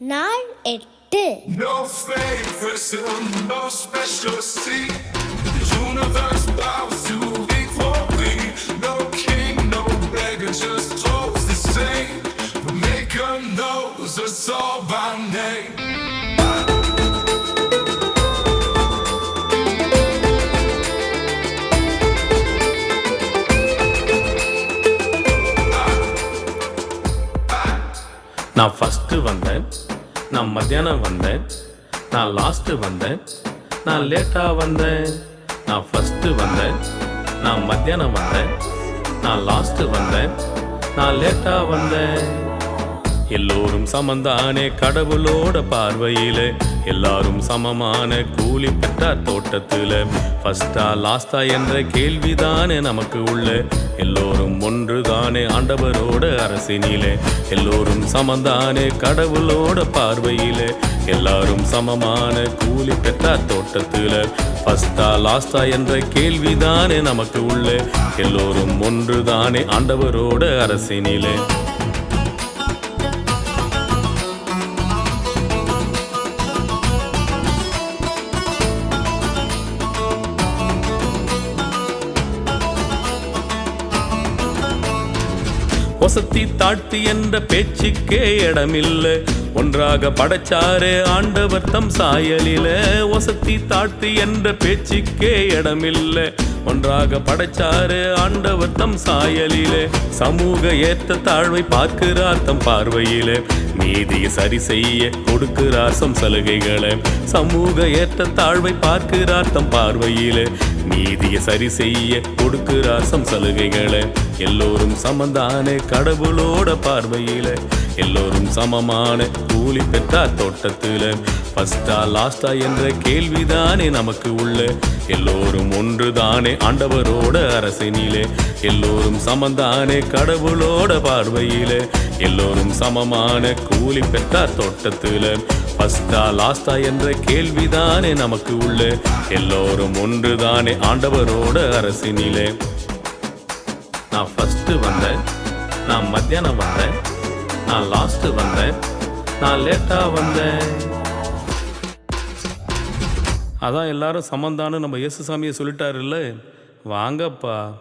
நாள் எட்டு No favoritism, no special seat. The universe bows to equally. No king, no beggar, just souls the same. The maker knows us all by name. நான் first வந்தேன் நான் மத்தியானம் வந்தேன் நான் last வந்தேன் நான் லேட்டாக வந்தேன் நான் ஃபஸ்ட்டு வந்தேன் நான் மத்தியானம் வந்தேன் நான் லாஸ்ட்டு வந்தேன் நான் லேட்டாக வந்தேன். எல்லோரும் சமந்தானே கடவுளோட பார்வையிலே எல்லாரும் சமமான கூலி பெற்றார் தோட்டத்துல. ஃபர்ஸ்டா லாஸ்டா என்ற கேள்விதானே நமக்கு உள்ள. எல்லோரும் ஒன்றுதானே ஆண்டவரோட அரசினிலே. எல்லோரும் சமந்தானே கடவுளோட பார்வையில. எல்லாரும் சமமான கூலி பெற்றார் தோட்டத்துல. ஃபஸ்டா லாஸ்டா என்ற கேள்விதானே நமக்கு உள்ள. எல்லோரும் ஒன்றுதானே ஆண்டவரோட அரசினிலே. ஒசத்தி தாழ்த்தி என்ற பேச்சுக்கே இடமில்லை. ஒன்றாக படைச்சாரே ஆண்டவர் தம் சாயலில. ஒசத்தி தாழ்த்தி என்ற பேச்சுக்கே இடமில்லை. ஒன்றாக படைச்சாரு ஆண்டவர் தம் சாயலிலே. சமூக ஏற்ற தாழ்வை பார்க்கிறார் தம் பார்வையிலே. நீதியை சரி செய்ய கொடுக்கிறார் சம் சலுகைகளை. சமூக ஏற்ற தாழ்வை பார்க்கிறார் தம் பார்வையிலே. நீதியை சரி செய்ய கொடுக்கிறார் சம் சலுகைகளை. எல்லோரும் சமந்தானே கடவுளோட பார்வையில. எல்லோரும் சமமான கூலி பெற்றார் தோட்டத்தில். ஃபஸ்டா லாஸ்டா என்ற கேள்விதானே நமக்கு உள்ள. எல்லோரும் ஒன்றுதானே ஆண்டவரோட அரசினிலே. எல்லோரும் சமந்தானே கடவுளோட பார்வையிலே. எல்லோரும் சமமான கூலி பெற்றார் தோட்டத்தில். ஃபஸ்டா லாஸ்டா என்ற கேள்விதானே நமக்கு உள்ள. எல்லோரும் ஒன்றுதானே ஆண்டவரோட அரசினிலே. நான் ஃபஸ்ட்டு வந்தேன். நான் மத்தியானம் வந்தேன். நான் லாஸ்ட்டு வந்தேன். நான் லேட்டாக வந்தேன். அதான் எல்லாரும் சமந்தான்னு நம்ம இயேசு சாமியை சொல்லிட்டாருல்ல? வாங்கப்பா.